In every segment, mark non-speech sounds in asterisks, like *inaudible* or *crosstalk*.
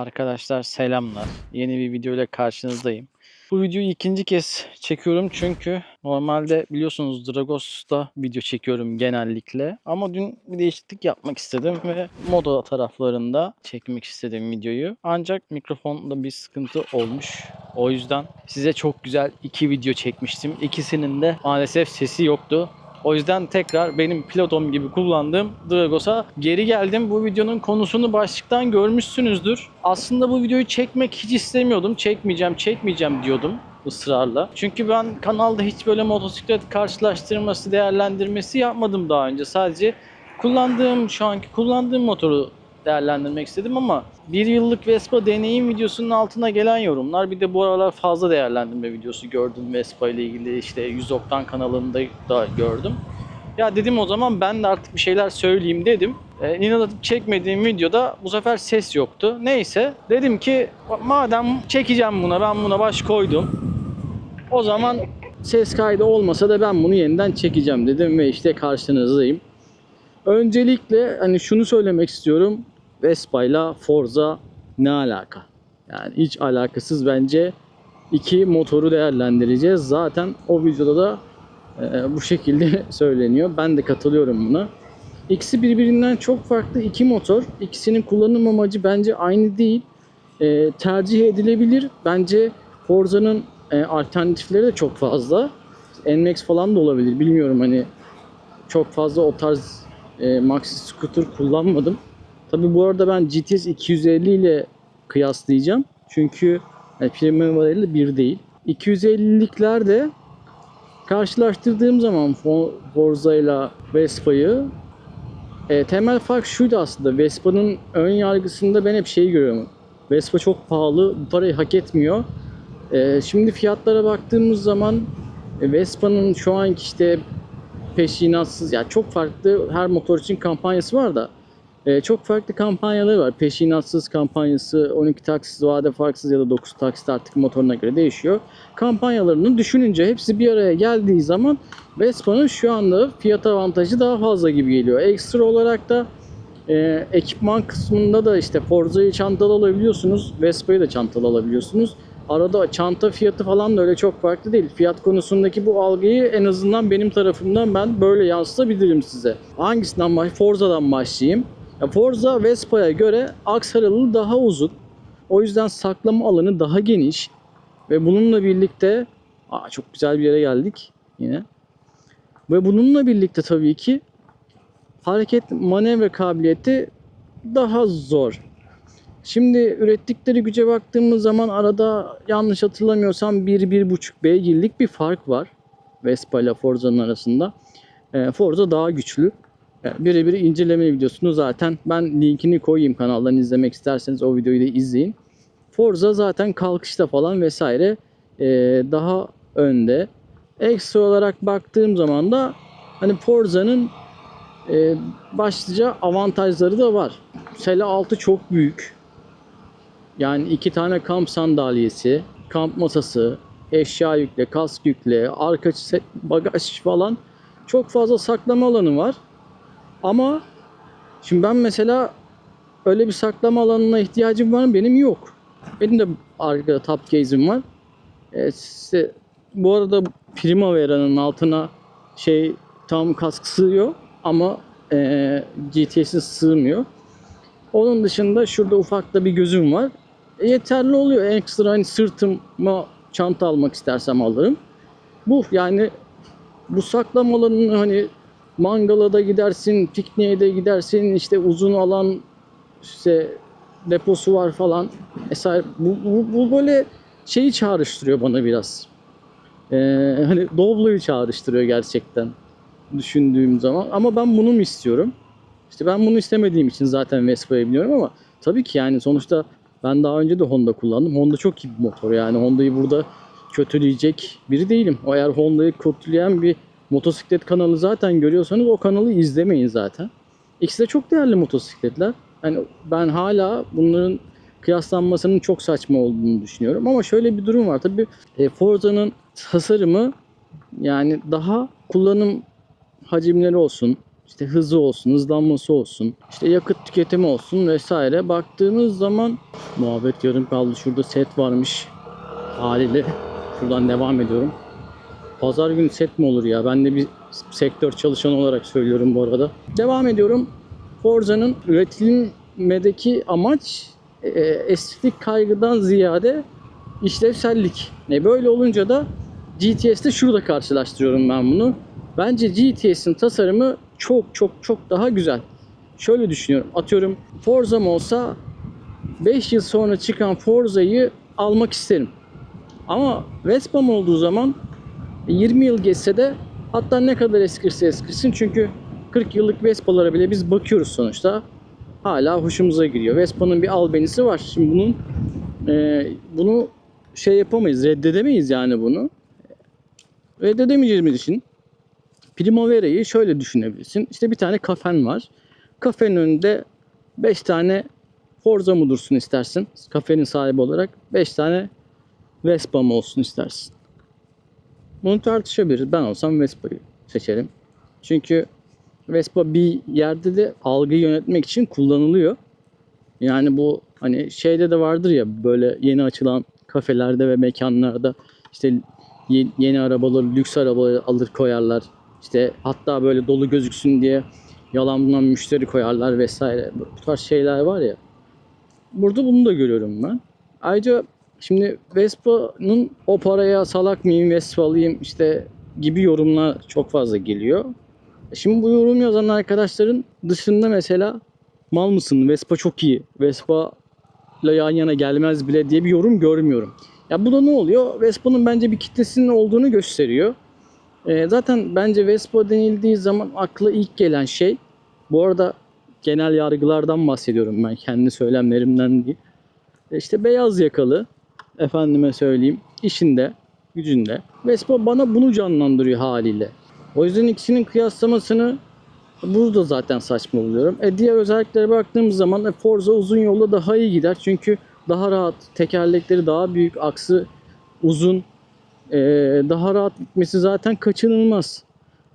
Arkadaşlar selamlar. Yeni bir video ile karşınızdayım. Bu videoyu ikinci kez çekiyorum çünkü normalde biliyorsunuz Dragos'ta video çekiyorum genellikle. Ama dün bir değişiklik yapmak istedim ve moda taraflarında çekmek istedim videoyu. Ancak mikrofonda bir sıkıntı olmuş. O yüzden size çok güzel iki video çekmiştim. İkisinin de maalesef sesi yoktu. O yüzden tekrar benim pilotom gibi kullandığım Dragos'a geri geldim. Bu videonun konusunu başlıktan görmüşsünüzdür. Aslında bu videoyu çekmek hiç istemiyordum. Çekmeyeceğim, çekmeyeceğim diyordum ısrarla. Çünkü ben kanalda hiç böyle motosiklet karşılaştırması, değerlendirmesi yapmadım daha önce. Sadece kullandığım, şu anki kullandığım motoru değerlendirmek istedim ama bir yıllık Vespa deneyim videosunun altına gelen yorumlar bir de bu aralar fazla değerlendirme videosu gördüm Vespa ile ilgili işte 100 Oktan kanalında da gördüm. Ya dedim o zaman ben de artık bir şeyler söyleyeyim dedim. E, inanıp çekmediğim videoda bu sefer ses yoktu. Neyse dedim ki madem çekeceğim buna ben buna baş koydum. O zaman ses kaydı olmasa da ben bunu yeniden çekeceğim dedim ve işte karşınızdayım. Öncelikle hani şunu söylemek istiyorum. Vespa ile Forza ne alaka? Yani hiç alakasız bence iki motoru değerlendireceğiz. Zaten o videoda da e, bu şekilde *laughs* söyleniyor. Ben de katılıyorum buna. İkisi birbirinden çok farklı iki motor. İkisinin kullanım amacı bence aynı değil. E, tercih edilebilir. Bence Forza'nın e, alternatifleri de çok fazla. NMAX falan da olabilir. Bilmiyorum hani çok fazla o tarz e, maxi scooter kullanmadım. Tabi bu arada ben GTS 250 ile kıyaslayacağım. Çünkü yani premium modeli bir değil. 250'likler de karşılaştırdığım zaman Fo- Forza ile Vespa'yı e, temel fark şuydu aslında. Vespa'nın ön yargısında ben hep şeyi görüyorum. Vespa çok pahalı, bu parayı hak etmiyor. E, şimdi fiyatlara baktığımız zaman e, Vespa'nın şu anki işte peşinatsız ya çok farklı her motor için kampanyası var da e, çok farklı kampanyaları var. Peşinatsız kampanyası, 12 taksit vade farksız ya da 9 taksit artık motoruna göre değişiyor. Kampanyalarını düşününce hepsi bir araya geldiği zaman Vespa'nın şu anda fiyat avantajı daha fazla gibi geliyor. Ekstra olarak da e, ekipman kısmında da işte Forza'yı çantalı alabiliyorsunuz. Vespa'yı da çantalı alabiliyorsunuz. Arada çanta fiyatı falan da öyle çok farklı değil. Fiyat konusundaki bu algıyı en azından benim tarafımdan ben böyle yansıtabilirim size. Hangisinden baş Forza'dan başlayayım. Ya Forza Vespa'ya göre aks aralığı daha uzun. O yüzden saklama alanı daha geniş. Ve bununla birlikte aa, çok güzel bir yere geldik yine. Ve bununla birlikte tabii ki hareket manevra kabiliyeti daha zor. Şimdi ürettikleri güce baktığımız zaman arada yanlış hatırlamıyorsam 1-1.5 beygirlik bir fark var. Vespa ile Forza'nın arasında. Ee, Forza daha güçlü. Yani Birebir inceleme videosunu zaten ben linkini koyayım kanaldan izlemek isterseniz o videoyu da izleyin. Forza zaten kalkışta falan vesaire ee, daha önde. Ekstra olarak baktığım zaman da hani Forza'nın başlıca avantajları da var. Sele altı çok büyük. Yani iki tane kamp sandalyesi, kamp masası, eşya yükle, kask yükle, arka bagaj falan çok fazla saklama alanı var. Ama şimdi ben mesela öyle bir saklama alanına ihtiyacım var mı? Benim yok. Benim de arkada top case'im var. E, size, bu arada Primavera'nın altına şey tam kask sığıyor ama e, GTS'in sığmıyor. Onun dışında şurada ufak da bir gözüm var. Yeterli oluyor. Ekstra hani sırtıma çanta almak istersem alırım. Bu yani bu saklama alanını hani mangala da gidersin, pikniğe de gidersin, işte uzun alan işte deposu var falan. Mesela bu, bu, bu böyle şeyi çağrıştırıyor bana biraz. Ee, hani Doblo'yu çağrıştırıyor gerçekten düşündüğüm zaman. Ama ben bunu mu istiyorum? İşte ben bunu istemediğim için zaten Vespa'yı biliyorum ama tabii ki yani sonuçta ben daha önce de Honda kullandım. Honda çok iyi bir motor yani Honda'yı burada kötüleyecek biri değilim. Eğer Honda'yı kötüleyen bir motosiklet kanalı zaten görüyorsanız o kanalı izlemeyin zaten. İkisi de çok değerli motosikletler. Yani ben hala bunların kıyaslanmasının çok saçma olduğunu düşünüyorum. Ama şöyle bir durum var. Tabii e, Forza'nın tasarımı yani daha kullanım hacimleri olsun, işte hızı olsun, hızlanması olsun, işte yakıt tüketimi olsun vesaire. Baktığınız zaman Muhabbet yarım kaldı. Şurada set varmış. Haliyle şuradan devam ediyorum. Pazar günü set mi olur ya? Ben de bir sektör çalışanı olarak söylüyorum bu arada. Devam ediyorum. Forza'nın üretilmedeki amaç e, estetik kaygıdan ziyade işlevsellik. E, böyle olunca da GTS'te şurada karşılaştırıyorum ben bunu. Bence GTS'in tasarımı çok çok çok daha güzel. Şöyle düşünüyorum. Atıyorum Forza'm olsa 5 yıl sonra çıkan Forza'yı almak isterim. Ama Vespa'm olduğu zaman 20 yıl geçse de hatta ne kadar eskirse eskirsin çünkü 40 yıllık Vespa'lara bile biz bakıyoruz sonuçta. Hala hoşumuza gidiyor. Vespa'nın bir albenisi var. Şimdi bunun e, bunu şey yapamayız, reddedemeyiz yani bunu. Reddedemeyeceğimiz için Primavera'yı şöyle düşünebilirsin. İşte bir tane kafen var. Kafenin önünde 5 tane Forza mı dursun istersin? Kafenin sahibi olarak 5 tane Vespa mı olsun istersin? Bunu tartışabiliriz. Ben olsam Vespa'yı seçerim. Çünkü Vespa bir yerde de algıyı yönetmek için kullanılıyor. Yani bu hani şeyde de vardır ya böyle yeni açılan kafelerde ve mekanlarda işte ye- yeni arabaları, lüks arabaları alır koyarlar. İşte hatta böyle dolu gözüksün diye yalandan müşteri koyarlar vesaire. Bu tarz şeyler var ya. Burada bunu da görüyorum ben. Ayrıca şimdi Vespa'nın o paraya salak mıyım Vespa alayım işte gibi yorumlar çok fazla geliyor. Şimdi bu yorum yazan arkadaşların dışında mesela mal mısın Vespa çok iyi. Vespa ile yan yana gelmez bile diye bir yorum görmüyorum. Ya bu da ne oluyor? Vespa'nın bence bir kitlesinin olduğunu gösteriyor. Ee, zaten bence Vespa denildiği zaman akla ilk gelen şey bu arada genel yargılardan bahsediyorum ben kendi söylemlerimden değil. E İşte beyaz yakalı efendime söyleyeyim işinde gücünde. Vespa bana bunu canlandırıyor haliyle. O yüzden ikisinin kıyaslamasını burada zaten saçma buluyorum. E diğer özelliklere baktığımız zaman e, Forza uzun yolda daha iyi gider. Çünkü daha rahat, tekerlekleri daha büyük, aksı uzun, e, daha rahat gitmesi zaten kaçınılmaz.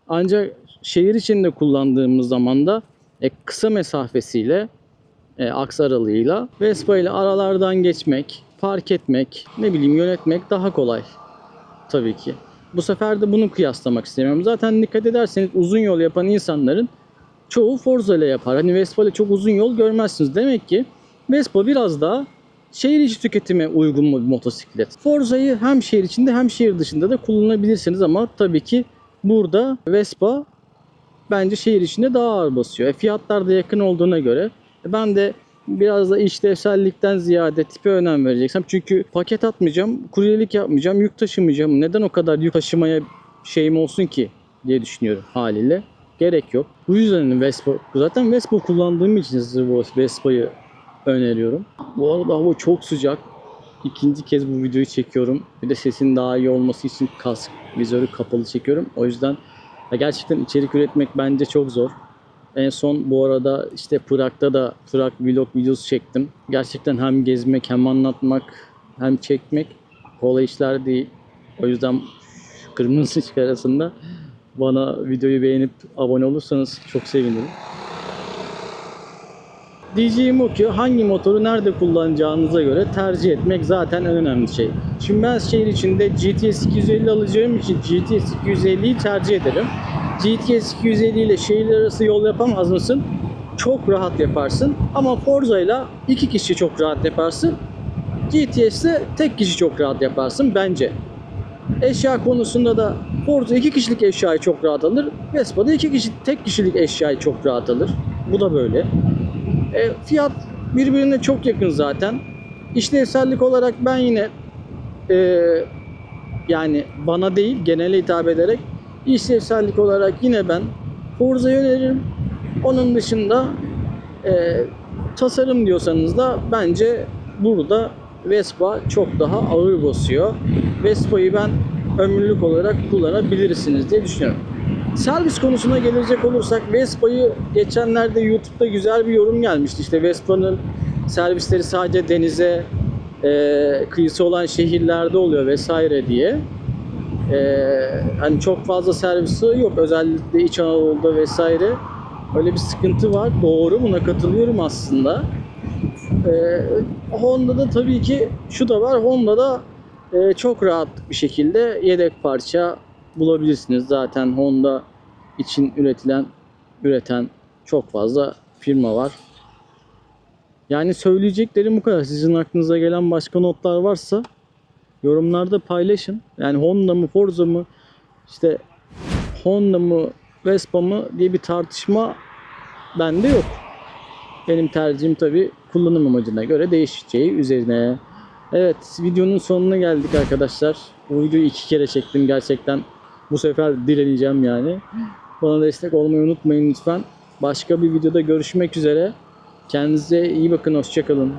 Ancak şehir içinde kullandığımız zaman da e, kısa mesafesiyle e, aks aralığıyla Vespa ile aralardan geçmek, park etmek, ne bileyim yönetmek daha kolay tabii ki. Bu sefer de bunu kıyaslamak istemiyorum. Zaten dikkat ederseniz uzun yol yapan insanların çoğu Forza ile yapar. Hani Vespa ile çok uzun yol görmezsiniz. Demek ki Vespa biraz daha şehir içi tüketime uygun bir motosiklet. Forza'yı hem şehir içinde hem şehir dışında da kullanabilirsiniz ama tabii ki burada Vespa bence şehir içinde daha ağır basıyor. E, fiyatlar da yakın olduğuna göre e, ben de biraz da işlevsellikten ziyade tipe önem vereceksem. Çünkü paket atmayacağım, kuryelik yapmayacağım, yük taşımayacağım. Neden o kadar yük taşımaya şeyim olsun ki diye düşünüyorum haliyle. Gerek yok. Bu yüzden Vespa, zaten Vespa kullandığım için Vespa'yı öneriyorum. Bu arada hava çok sıcak. İkinci kez bu videoyu çekiyorum. Bir de sesin daha iyi olması için kask, vizörü kapalı çekiyorum. O yüzden gerçekten içerik üretmek bence çok zor. En son bu arada işte Prag'da da Prag vlog videosu çektim. Gerçekten hem gezmek hem anlatmak hem çekmek kolay işler değil. O yüzden kırmızı ışık arasında bana videoyu beğenip abone olursanız çok sevinirim. Diyeceğim o ki hangi motoru nerede kullanacağınıza göre tercih etmek zaten en önemli şey. Şimdi ben şehir içinde GTS 250 alacağım için GTS 250'yi tercih ederim. GTS 250 ile şehirler arası yol yapamaz mısın? Çok rahat yaparsın. Ama Forza ile iki kişi çok rahat yaparsın. GTS'de tek kişi çok rahat yaparsın bence. Eşya konusunda da Forza iki kişilik eşyayı çok rahat alır. Vespa'da iki kişi tek kişilik eşyayı çok rahat alır. Bu da böyle. E, fiyat birbirine çok yakın zaten. İşlevsellik olarak ben yine e, yani bana değil genele hitap ederek işlevsellik olarak yine ben Forza'yı öneririm. Onun dışında e, tasarım diyorsanız da bence burada Vespa çok daha ağır basıyor. Vespa'yı ben ömürlük olarak kullanabilirsiniz diye düşünüyorum. Servis konusuna gelecek olursak Vespa'yı geçenlerde YouTube'da güzel bir yorum gelmişti. İşte Vespa'nın servisleri sadece denize e, kıyısı olan şehirlerde oluyor vesaire diye. E, hani çok fazla servisi yok özellikle İç Anadolu'da vesaire. Öyle bir sıkıntı var. Doğru buna katılıyorum aslında. Ee, Honda'da tabii ki şu da var. Honda'da e, çok rahat bir şekilde yedek parça bulabilirsiniz. Zaten Honda için üretilen, üreten çok fazla firma var. Yani söyleyeceklerim bu kadar. Sizin aklınıza gelen başka notlar varsa yorumlarda paylaşın. Yani Honda mı, Forza mı, işte Honda mı, Vespa mı diye bir tartışma bende yok. Benim tercihim tabii kullanım amacına göre değişeceği üzerine. Evet videonun sonuna geldik arkadaşlar. Bu videoyu iki kere çektim gerçekten. Bu sefer direneceğim yani. Bana destek olmayı unutmayın lütfen. Başka bir videoda görüşmek üzere. Kendinize iyi bakın. Hoşçakalın.